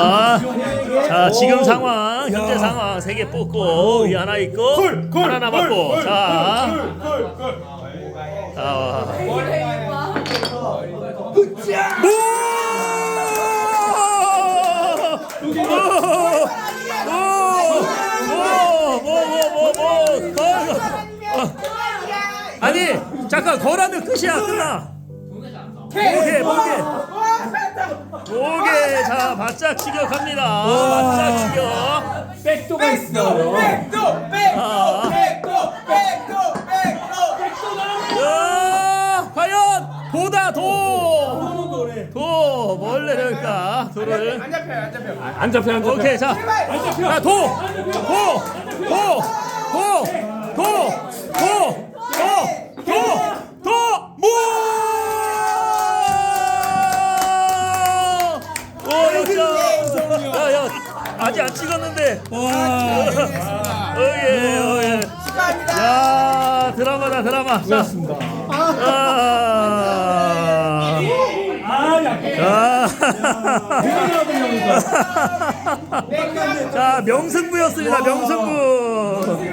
자, 자 지금 상황 현재 상황 세 개 뽑고 위 하나 있고 하나 남았고 자, 자 아니 잠깐 거라면 끝이야 끝나 오케이 오케이 오케이 자 바짝 추격합니다 바짝 추격 백도가 있어. 야, 과연 도다 도. 도 뭘래 될까? 도를. 안 잡혀 안 잡혀. 안 잡혀 안 잡혀. 오케이 자. 도. 도. 오, 역전. 야, 야. 아직 안 찍었는데. 오예, 오예. 야, 드라마다 드라마. 자. 아. 아 약해. 자. 자, 명승부였습니다. 명승부.